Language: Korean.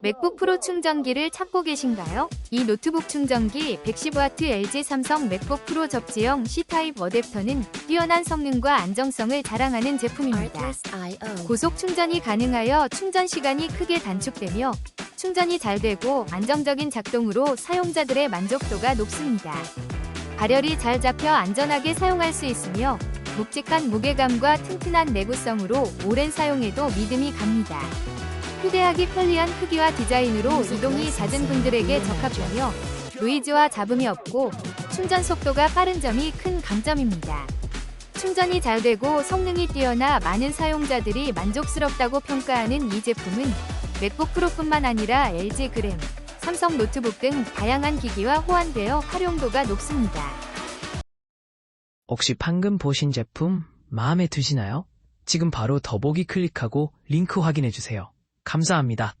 맥북 프로 충전기를 찾고 계신가요? 이 노트북 충전기 110W LG 삼성 맥북 프로 접지형 C타입 어댑터는 뛰어난 성능과 안정성을 자랑하는 제품입니다. 고속 충전이 가능하여 충전 시간이 크게 단축되며 충전이 잘 되고 안정적인 작동으로 사용자들의 만족도가 높습니다. 발열이 잘 잡혀 안전하게 사용할 수 있으며 묵직한 무게감과 튼튼한 내구성으로 오랜 사용에도 믿음이 갑니다. 휴대하기 편리한 크기와 디자인으로 이동이 잦은 분들에게 적합하며 노이즈와 잡음이 없고 충전 속도가 빠른 점이 큰 강점입니다. 충전이 잘 되고 성능이 뛰어나 많은 사용자들이 만족스럽다고 평가하는 이 제품은 맥북 프로뿐만 아니라 LG 그램, 삼성 노트북 등 다양한 기기와 호환되어 활용도가 높습니다. 혹시 방금 보신 제품 마음에 드시나요? 지금 바로 더보기 클릭하고 링크 확인해 주세요. 감사합니다.